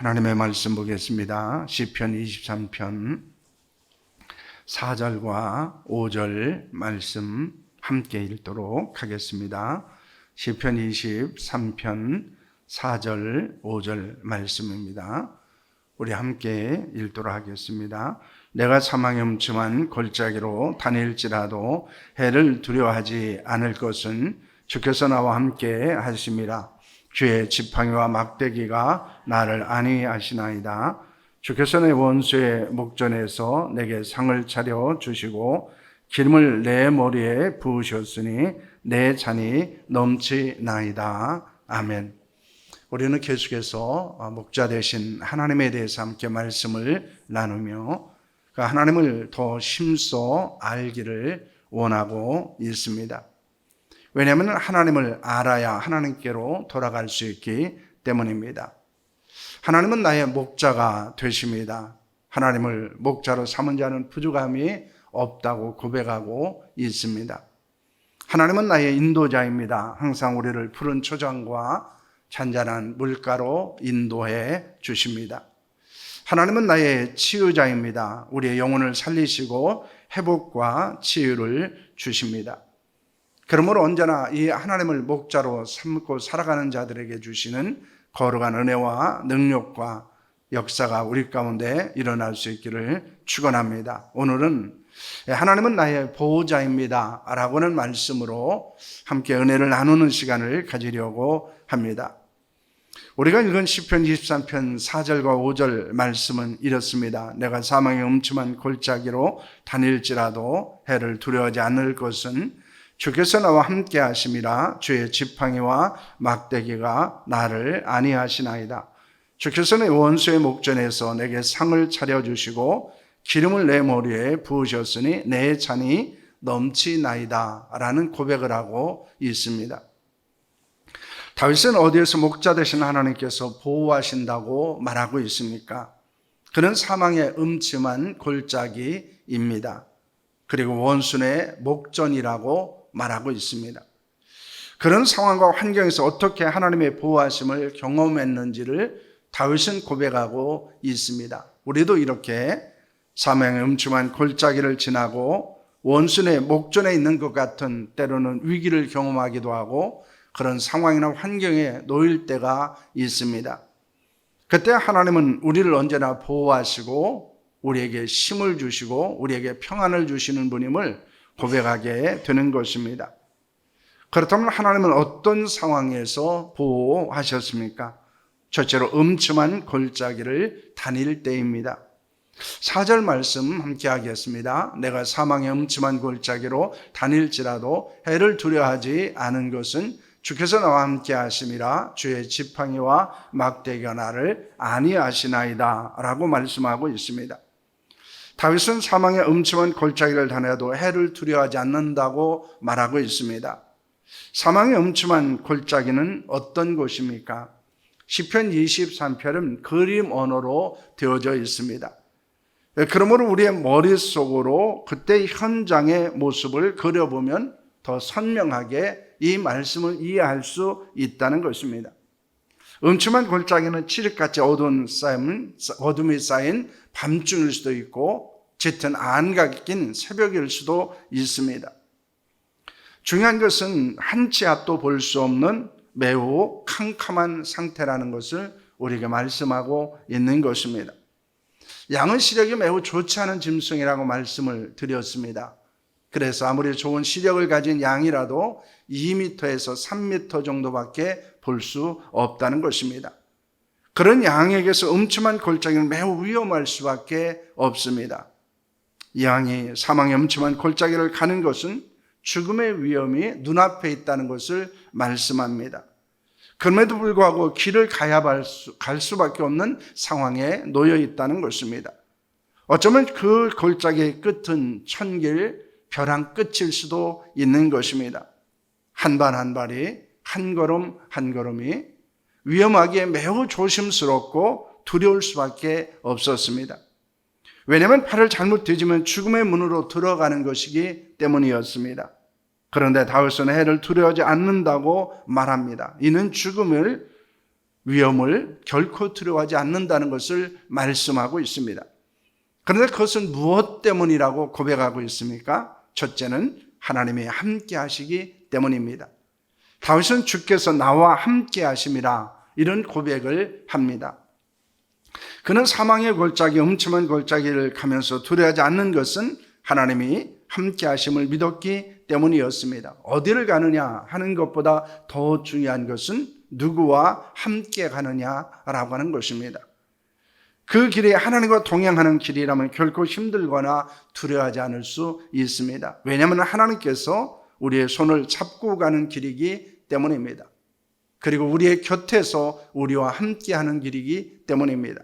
하나님의 말씀 보겠습니다. 시편 23편 4절과 5절 말씀 함께 읽도록 하겠습니다. 시편 23편 4절 5절 말씀입니다. 우리 함께 읽도록 하겠습니다. 내가 사망의 음침한 골짜기로 다닐지라도 해를 두려워하지 않을 것은 주께서 나와 함께 하심이라. 주의 지팡이와 막대기가 나를 안위하시나이다. 주께서 내 원수의 목전에서 내게 상을 차려 주시고 기름을 내 머리에 부으셨으니 내 잔이 넘치나이다. 아멘. 우리는 계속해서 목자 되신 하나님에 대해서 함께 말씀을 나누며 그 하나님을 더 심써 알기를 원하고 있습니다. 왜냐하면 하나님을 알아야 하나님께로 돌아갈 수 있기 때문입니다. 하나님은 나의 목자가 되십니다. 하나님을 목자로 삼은 자는 부족함이 없다고 고백하고 있습니다. 하나님은 나의 인도자입니다. 항상 우리를 푸른 초장과 잔잔한 물가로 인도해 주십니다. 하나님은 나의 치유자입니다. 우리의 영혼을 살리시고 회복과 치유를 주십니다. 그러므로 언제나 이 하나님을 목자로 삼고 살아가는 자들에게 주시는 거룩한 은혜와 능력과 역사가 우리 가운데 일어날 수 있기를 축원합니다. 오늘은 하나님은 나의 보호자입니다. 라고는 말씀으로 함께 은혜를 나누는 시간을 가지려고 합니다. 우리가 읽은 시편 23편 4절과 5절 말씀은 이렇습니다. 내가 사망의 음침한 골짜기로 다닐지라도 해를 두려워하지 않을 것은 주께서 나와 함께 하심이라 주의 지팡이와 막대기가 나를 안위하시나이다. 주께서 내 원수의 목전에서 내게 상을 차려 주시고 기름을 내 머리에 부으셨으니 내 잔이 넘치나이다. 라는 고백을 하고 있습니다. 다윗은 어디에서 목자 되신 하나님께서 보호하신다고 말하고 있습니까? 그는 사망의 음침한 골짜기입니다. 그리고 원순의 목전이라고 말하고 있습니다. 그런 상황과 환경에서 어떻게 하나님의 보호하심을 경험했는지를 다윗은 고백하고 있습니다. 우리도 이렇게 사명의 음침한 골짜기를 지나고 원순의 목전에 있는 것 같은 때로는 위기를 경험하기도 하고 그런 상황이나 환경에 놓일 때가 있습니다. 그때 하나님은 우리를 언제나 보호하시고 우리에게 힘을 주시고 우리에게 평안을 주시는 분임을 고백하게 되는 것입니다. 그렇다면 하나님은 어떤 상황에서 보호하셨습니까? 첫째로 음침한 골짜기를 다닐 때입니다. 4절 말씀 함께 하겠습니다. 내가 사망의 음침한 골짜기로 다닐지라도 해를 두려워하지 않은 것은 주께서 나와 함께 하심이라 주의 지팡이와 막대기가 나를 아니하시나이다 라고 말씀하고 있습니다. 다윗은 사망의 음침한 골짜기를 다녀도 해를 두려워하지 않는다고 말하고 있습니다. 사망의 음침한 골짜기는 어떤 곳입니까? 시편 23편은 그림 언어로 되어져 있습니다. 그러므로 우리의 머릿속으로 그때 현장의 모습을 그려보면 더 선명하게 이 말씀을 이해할 수 있다는 것입니다. 음침한 골짜기는 칠흑같이 어두운 쌓임, 어둠이 쌓인 밤중일 수도 있고 짙은 안각이 낀 새벽일 수도 있습니다. 중요한 것은 한 치 앞도 볼 수 없는 매우 캄캄한 상태라는 것을 우리에게 말씀하고 있는 것입니다. 양은 시력이 매우 좋지 않은 짐승이라고 말씀을 드렸습니다. 그래서 아무리 좋은 시력을 가진 양이라도 2m에서 3m 정도밖에 볼 수 없다는 것입니다. 그런 양에게서 음침한 골짜기는 매우 위험할 수밖에 없습니다. 양이 사망의 음침한 골짜기를 가는 것은 죽음의 위험이 눈앞에 있다는 것을 말씀합니다. 그럼에도 불구하고 길을 가야 갈 수밖에 없는 상황에 놓여 있다는 것입니다. 어쩌면 그 골짜기의 끝은 천길, 벼랑 끝일 수도 있는 것입니다. 한 발 한 발이 한 걸음 한 걸음이 위험하기에 매우 조심스럽고 두려울 수밖에 없었습니다. 왜냐하면 팔을 잘못 뒤지면 죽음의 문으로 들어가는 것이기 때문이었습니다. 그런데 다윗은 해를 두려워하지 않는다고 말합니다. 이는 죽음을 위험을 결코 두려워하지 않는다는 것을 말씀하고 있습니다. 그런데 그것은 무엇 때문이라고 고백하고 있습니까? 첫째는 하나님이 함께 하시기 때문입니다. 다윗은 주께서 나와 함께 하심이라 이런 고백을 합니다. 그는 사망의 골짜기, 엄침한 골짜기를 가면서 두려워하지 않는 것은 하나님이 함께 하심을 믿었기 때문이었습니다. 어디를 가느냐 하는 것보다 더 중요한 것은 누구와 함께 가느냐라고 하는 것입니다. 그 길이 하나님과 동행하는 길이라면 결코 힘들거나 두려워하지 않을 수 있습니다. 왜냐하면 하나님께서 우리의 손을 잡고 가는 길이기 때문입니다. 그리고 우리의 곁에서 우리와 함께하는 길이기 때문입니다.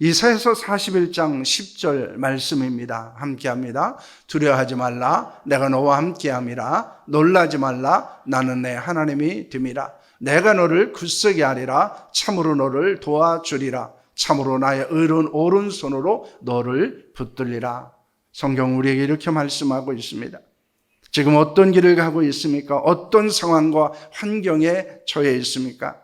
이사에서 41장 10절 말씀입니다. 함께 합니다. 두려워하지 말라. 내가 너와 함께 함이라. 놀라지 말라. 나는 내 하나님이 됨이라. 내가 너를 굳세게 하리라. 참으로 너를 도와주리라. 참으로 나의 의로운 오른손으로 너를 붙들리라. 성경 우리에게 이렇게 말씀하고 있습니다. 지금 어떤 길을 가고 있습니까? 어떤 상황과 환경에 처해 있습니까?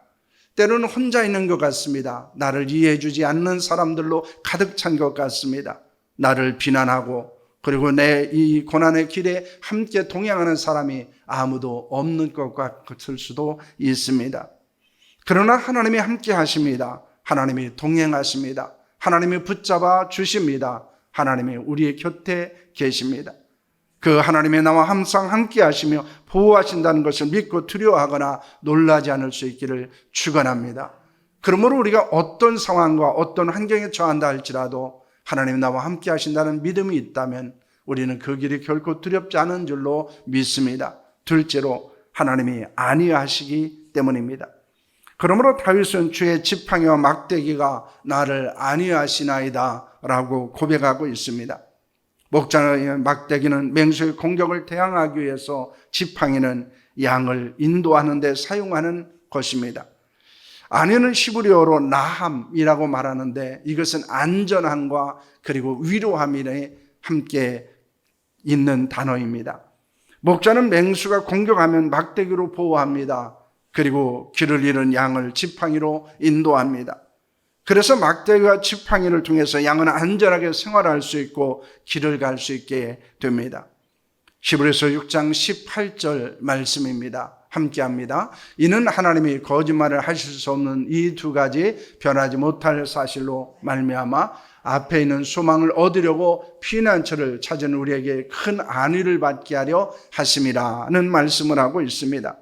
때로는 혼자 있는 것 같습니다. 나를 이해해 주지 않는 사람들로 가득 찬 것 같습니다. 나를 비난하고 그리고 내 이 고난의 길에 함께 동행하는 사람이 아무도 없는 것 같을 수도 있습니다. 그러나 하나님이 함께 하십니다. 하나님이 동행하십니다. 하나님이 붙잡아 주십니다. 하나님이 우리의 곁에 계십니다. 그 하나님의 나와 항상 함께 하시며 보호하신다는 것을 믿고 두려워하거나 놀라지 않을 수 있기를 축원합니다. 그러므로 우리가 어떤 상황과 어떤 환경에 처한다 할지라도 하나님 나와 함께 하신다는 믿음이 있다면 우리는 그 길이 결코 두렵지 않은 줄로 믿습니다. 둘째로 하나님이 아니하시기 때문입니다. 그러므로 다윗은 주의 지팡이와 막대기가 나를 아니하시나이다라고 고백하고 있습니다. 목자의 막대기는 맹수의 공격을 대항하기 위해서 지팡이는 양을 인도하는 데 사용하는 것입니다. 아내는 시브리어로 나함이라고 말하는데 이것은 안전함과 그리고 위로함이 함께 있는 단어입니다. 목자는 맹수가 공격하면 막대기로 보호합니다. 그리고 길을 잃은 양을 지팡이로 인도합니다. 그래서 막대기와 지팡이를 통해서 양은 안전하게 생활할 수 있고 길을 갈 수 있게 됩니다. 히브리서 6장 18절 말씀입니다. 함께 합니다. 이는 하나님이 거짓말을 하실 수 없는 이 두 가지 변하지 못할 사실로 말미암아 앞에 있는 소망을 얻으려고 피난처를 찾은 우리에게 큰 안위를 받게 하려 하심이라는 말씀을 하고 있습니다.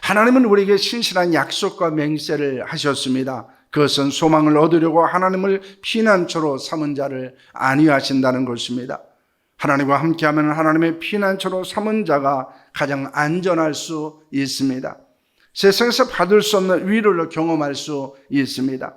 하나님은 우리에게 신실한 약속과 맹세를 하셨습니다. 그것은 소망을 얻으려고 하나님을 피난처로 삼은 자를 안위하신다는 것입니다. 하나님과 함께하면 하나님의 피난처로 삼은 자가 가장 안전할 수 있습니다. 세상에서 받을 수 없는 위로를 경험할 수 있습니다.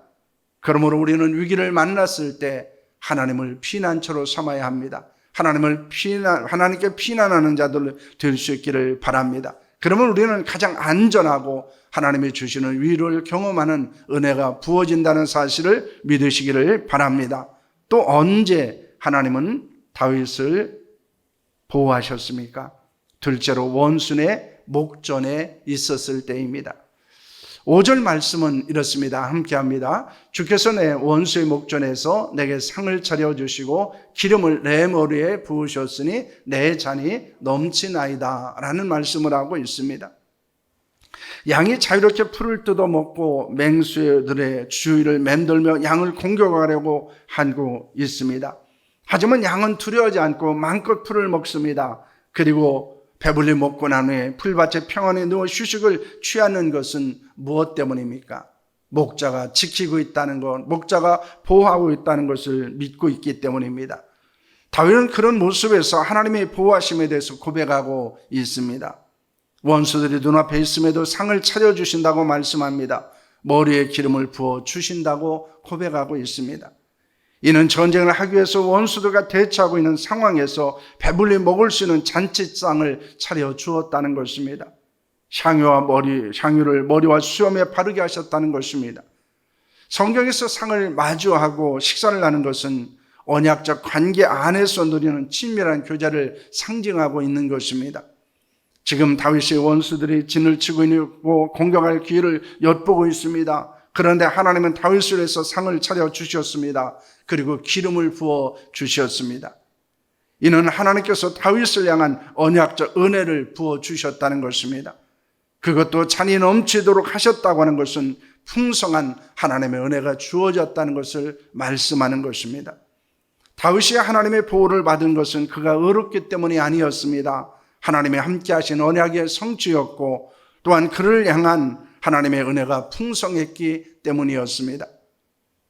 그러므로 우리는 위기를 만났을 때 하나님을 피난처로 삼아야 합니다. 하나님을 피난, 하나님께 피난하는 자들 될 수 있기를 바랍니다. 그러면 우리는 가장 안전하고 하나님이 주시는 위로를 경험하는 은혜가 부어진다는 사실을 믿으시기를 바랍니다. 또 언제 하나님은 다윗을 보호하셨습니까? 둘째로 원순의 목전에 있었을 때입니다. 5절 말씀은 이렇습니다. 함께 합니다. 주께서 내 원수의 목전에서 내게 상을 차려주시고 기름을 내 머리에 부으셨으니 내 잔이 넘치나이다. 라는 말씀을 하고 있습니다. 양이 자유롭게 풀을 뜯어먹고 맹수들의 주위를 맴돌며 양을 공격하려고 하고 있습니다. 하지만 양은 두려워하지 않고 마음껏 풀을 먹습니다. 그리고 배불리 먹고 난 후에 풀밭에 평안히 누워 휴식을 취하는 것은 무엇 때문입니까? 목자가 지키고 있다는 것, 목자가 보호하고 있다는 것을 믿고 있기 때문입니다. 다윗은 그런 모습에서 하나님의 보호하심에 대해서 고백하고 있습니다. 원수들이 눈앞에 있음에도 상을 차려주신다고 말씀합니다. 머리에 기름을 부어 주신다고 고백하고 있습니다. 이는 전쟁을 하기 위해서 원수들과 대처하고 있는 상황에서 배불리 먹을 수 있는 잔치상을 차려 주었다는 것입니다. 향유와 머리, 향유를 머리와 수염에 바르게 하셨다는 것입니다. 성경에서 상을 마주하고 식사를 하는 것은 언약적 관계 안에서 누리는 친밀한 교제를 상징하고 있는 것입니다. 지금 다윗의 원수들이 진을 치고 있고 공격할 기회를 엿보고 있습니다. 그런데 하나님은 다윗을 위해서 상을 차려 주셨습니다. 그리고 기름을 부어 주셨습니다. 이는 하나님께서 다윗을 향한 언약적 은혜를 부어 주셨다는 것입니다. 그것도 잔이 넘치도록 하셨다고 하는 것은 풍성한 하나님의 은혜가 주어졌다는 것을 말씀하는 것입니다. 다윗이 하나님의 보호를 받은 것은 그가 의롭기 때문이 아니었습니다. 하나님의 함께 하신 언약의 성취였고 또한 그를 향한 하나님의 은혜가 풍성했기 때문이었습니다.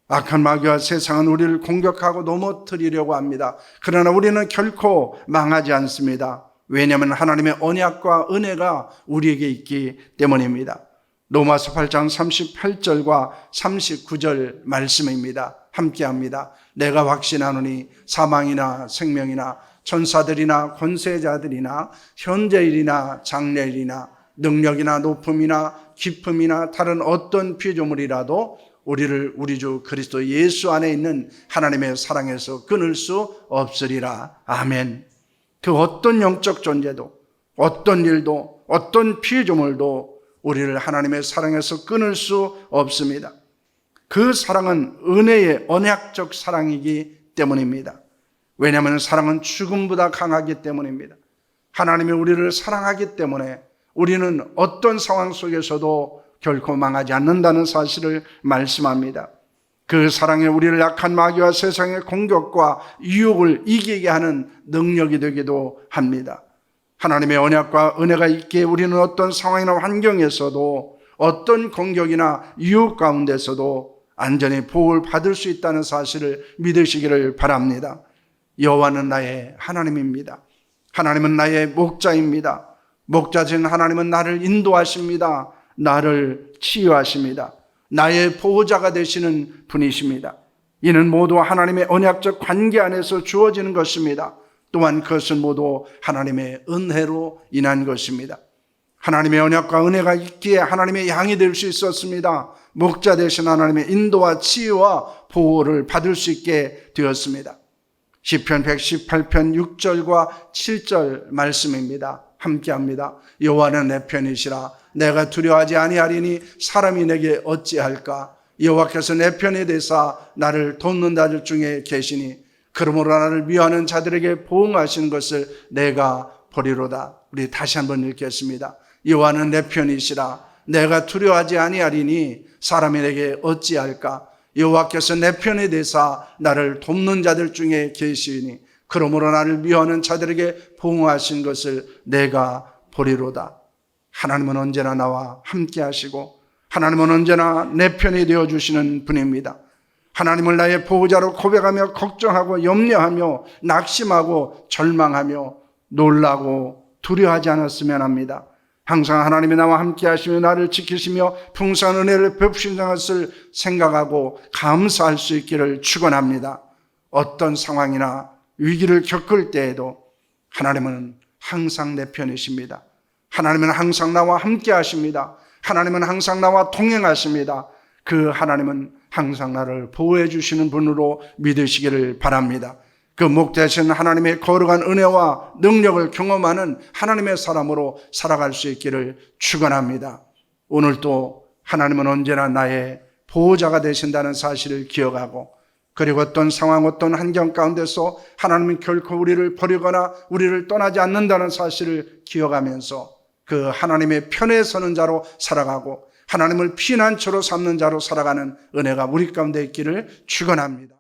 악한 마귀와 세상은 우리를 공격하고 넘어뜨리려고 합니다. 그러나 우리는 결코 망하지 않습니다. 왜냐하면 하나님의 언약과 은혜가 우리에게 있기 때문입니다. 로마서 8장 38절과 39절 말씀입니다. 함께 합니다. 내가 확신하노니 사망이나 생명이나 천사들이나 권세자들이나 현재일이나 장래일이나 능력이나 높음이나 기품이나 다른 어떤 피조물이라도 우리를 우리 주 그리스도 예수 안에 있는 하나님의 사랑에서 끊을 수 없으리라. 아멘. 그 어떤 영적 존재도 어떤 일도 어떤 피조물도 우리를 하나님의 사랑에서 끊을 수 없습니다. 그 사랑은 은혜의 언약적 사랑이기 때문입니다. 왜냐하면 사랑은 죽음보다 강하기 때문입니다. 하나님이 우리를 사랑하기 때문에 우리는 어떤 상황 속에서도 결코 망하지 않는다는 사실을 말씀합니다. 그 사랑에 우리를 약한 마귀와 세상의 공격과 유혹을 이기게 하는 능력이 되기도 합니다. 하나님의 언약과 은혜가 있기에 우리는 어떤 상황이나 환경에서도 어떤 공격이나 유혹 가운데서도 안전히 보호를 받을 수 있다는 사실을 믿으시기를 바랍니다. 여호와는 나의 하나님입니다. 하나님은 나의 목자입니다. 목자진 하나님은 나를 인도하십니다. 나를 치유하십니다. 나의 보호자가 되시는 분이십니다. 이는 모두 하나님의 언약적 관계 안에서 주어지는 것입니다. 또한 그것은 모두 하나님의 은혜로 인한 것입니다. 하나님의 언약과 은혜가 있기에 하나님의 양이 될 수 있었습니다. 목자 되신 하나님의 인도와 치유와 보호를 받을 수 있게 되었습니다. 시편 118편 6절과 7절 말씀입니다. 함께 합니다. 여호와는 내 편이시라 내가 두려워하지 아니하리니 사람이 내게 어찌할까 여호와께서 내 편에 대사 나를 돕는 자들 중에 계시니 그러므로 나를 미워하는 자들에게 보응하시는 것을 내가 보리로다. 우리 다시 한번 읽겠습니다. 여호와는 내 편이시라 내가 두려워하지 아니하리니 사람이 내게 어찌할까 여호와께서 내 편에 대사 나를 돕는 자들 중에 계시니 그러므로 나를 미워하는 자들에게 보응하신 것을 내가 보리로다. 하나님은 언제나 나와 함께 하시고 하나님은 언제나 내 편이 되어 주시는 분입니다. 하나님을 나의 보호자로 고백하며 걱정하고 염려하며 낙심하고 절망하며 놀라고 두려워하지 않았으면 합니다. 항상 하나님이 나와 함께 하시며 나를 지키시며 풍성한 은혜를 베푸신 것을 생각하고 감사할 수 있기를 축원합니다. 어떤 상황이나 위기를 겪을 때에도 하나님은 항상 내 편이십니다. 하나님은 항상 나와 함께 하십니다. 하나님은 항상 나와 동행하십니다. 그 하나님은 항상 나를 보호해 주시는 분으로 믿으시기를 바랍니다. 그 목대신 하나님의 거룩한 은혜와 능력을 경험하는 하나님의 사람으로 살아갈 수 있기를 축원합니다. 오늘도 하나님은 언제나 나의 보호자가 되신다는 사실을 기억하고 그리고 어떤 상황, 어떤 환경 가운데서 하나님은 결코 우리를 버리거나 우리를 떠나지 않는다는 사실을 기억하면서 그 하나님의 편에 서는 자로 살아가고 하나님을 피난처로 삼는 자로 살아가는 은혜가 우리 가운데 있기를 축원합니다.